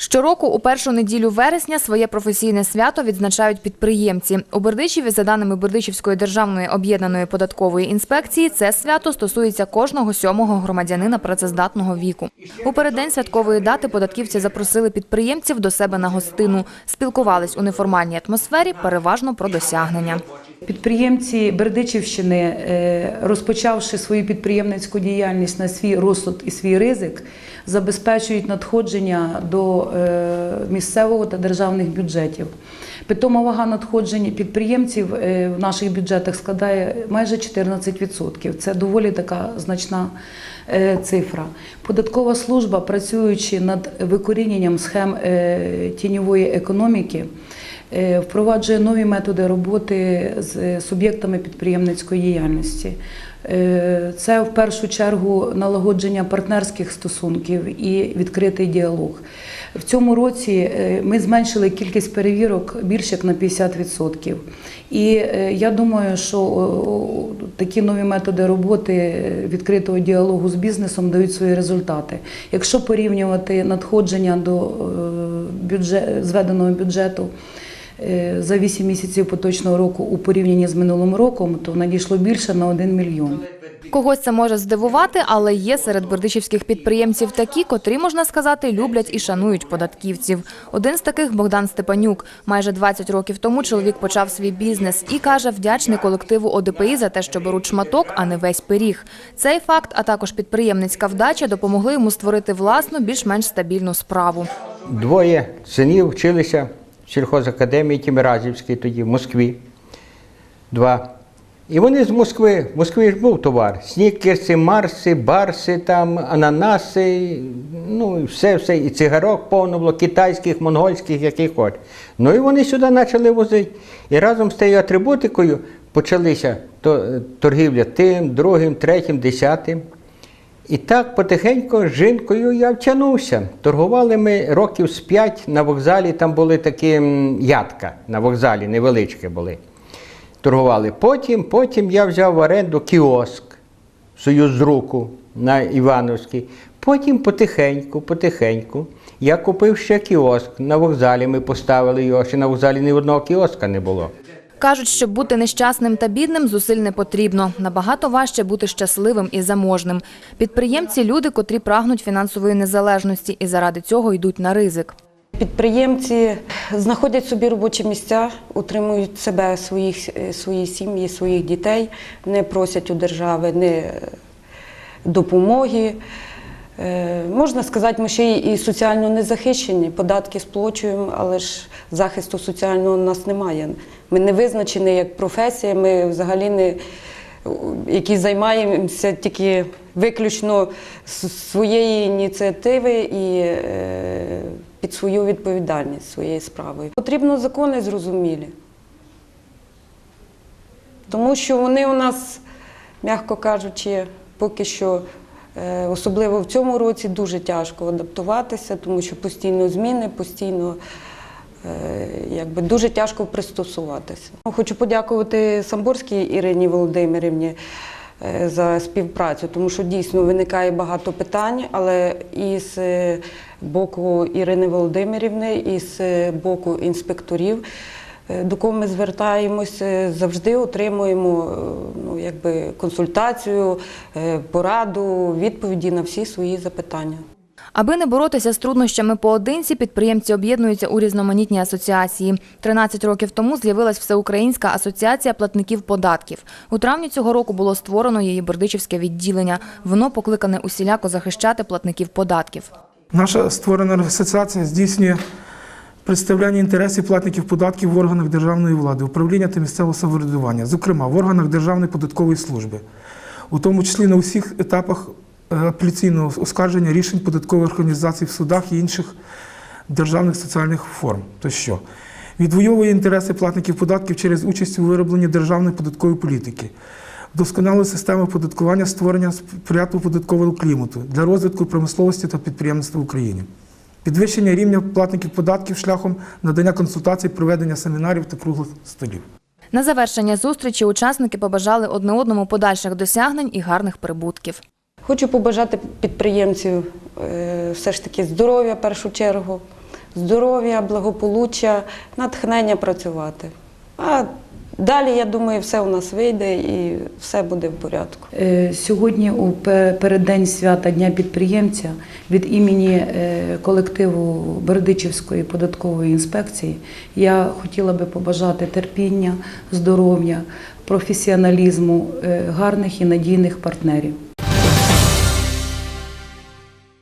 Щороку у першу неділю вересня своє професійне свято відзначають підприємці. У Бердичеві, за даними Бердичівської державної об'єднаної податкової інспекції, це свято стосується кожного сьомого громадянина працездатного віку. У переддень святкової дати податківці запросили підприємців до себе на гостину. Спілкувались у неформальній атмосфері, переважно про досягнення. Підприємці Бердичівщини, е, розпочавши свою підприємницьку діяльність на свій розсуд і свій ризик, забезпечують надходження до е, місцевого та державних бюджетів. Питома вага надходжень підприємців е, в наших бюджетах складає майже 14%. Це доволі така значна цифра. Податкова служба, працюючи над викоріненням схем тіньової економіки, впроваджує нові методи роботи з суб'єктами підприємницької діяльності. Е, Це в першу чергу налагодження партнерських стосунків і відкритий діалог. В цьому році е, ми зменшили кількість перевірок більше як на 50%. І е, я думаю, що такі нові методи роботи е, відкритого діалогу з бізнесом дають свої результати. Якщо порівнювати надходження до е, бюджет, зведеного бюджету е, за 8 місяців поточного року у порівнянні з минулим роком, то надійшло більше на 1 мільйон. Когось це може здивувати, але є серед бердичівських підприємців такі, котрі, можна сказати, люблять і шанують податківців. Один з таких Богдан Степанюк. Майже 20 років тому чоловік почав свій бізнес і каже, вдячний колективу ОДПІ за те, що беруть шматок, а не весь пиріг. Цей факт, а також підприємницька вдача допомогли йому створити власну, більш-менш стабільну справу. Двоє синів вчилися сільхозакадемії Тіміразівській тоді, в Москві. Два. І вони з Москви, в Москві ж був товар. Снікерси, марси, барси, там, ананаси, ну і все, все, і цигарок повно було, китайських, монгольських, яких хоч. Ну і вони сюди почали возити. І разом з тією атрибутикою почалися то, торгівля тим, другим, третім, десятим. І так потихеньку з жінкою я втягнувся. Торгували ми років з п'ять на вокзалі, там були такі ядка на вокзалі, невеличкі були. Торгували. Потім, потім я взяв в оренду кіоск, союз з руку на Івановській. Потім потихеньку, потихеньку. Я купив ще кіоск. На вокзалі ми поставили його, ще на вокзалі ні одного кіоска не було. Кажуть, щоб бути нещасним та бідним, зусиль не потрібно. Набагато важче бути щасливим і заможним. Підприємці – люди, котрі прагнуть фінансової незалежності і заради цього йдуть на ризик. Підприємці знаходять собі робочі місця, утримують себе, своїх, свої сім'ї, своїх дітей, не просять у держави не допомоги. Е, Можна сказати, ми ще і соціально не захищені, податки сплачуємо, але ж захисту соціального у нас немає. Ми не визначені як професія, ми взагалі не які займаємося тільки виключно своєї ініціативи і е, під свою відповідальність своєю справою. Потрібно закони зрозумілі, тому що вони у нас, м'яко кажучи, поки що. Е, Особливо в цьому році дуже тяжко адаптуватися, тому що постійно зміни, постійно е, якби дуже тяжко пристосуватися. Хочу подякувати Самборській Ірині Володимирівні е, за співпрацю, тому що дійсно виникає багато питань, але і з е, боку Ірини Володимирівни, і з боку інспекторів. Е, До кого ми звертаємося, завжди отримуємо е, ну, якби, консультацію, е, пораду, відповіді на всі свої запитання. Аби не боротися з труднощами поодинці, підприємці об'єднуються у різноманітні асоціації. 13 років тому з'явилась Всеукраїнська асоціація платників податків. У травні цього року було створено її бердичівське відділення. Воно покликане усіляко захищати платників податків. Наша створена асоціація здійснює представляння інтересів платників податків в органах державної влади, управління та місцевого самоврядування, зокрема в органах Державної податкової служби, у тому числі на усіх етапах е, апеляційного оскарження рішень податкових організацій в судах і інших державних соціальних форм. Тощо відвоює інтереси платників податків через участь у виробленні державної податкової політики. Вдосконалої системи оподаткування створення сприятливого податкового клімату для розвитку промисловості та підприємництва в Україні, підвищення рівня платників податків шляхом надання консультацій, проведення семінарів та круглих столів. На завершення зустрічі учасники побажали одне одному подальших досягнень і гарних прибутків. Хочу побажати підприємців е, все ж таки здоров'я в першу чергу, здоров'я, благополуччя, натхнення працювати. А далі, я думаю, все у нас вийде і все буде в порядку. Е, Сьогодні, у переддень свята Дня підприємця, від імені е, колективу Бердичівської податкової інспекції я хотіла би побажати терпіння, здоров'я, професіоналізму, е, гарних і надійних партнерів.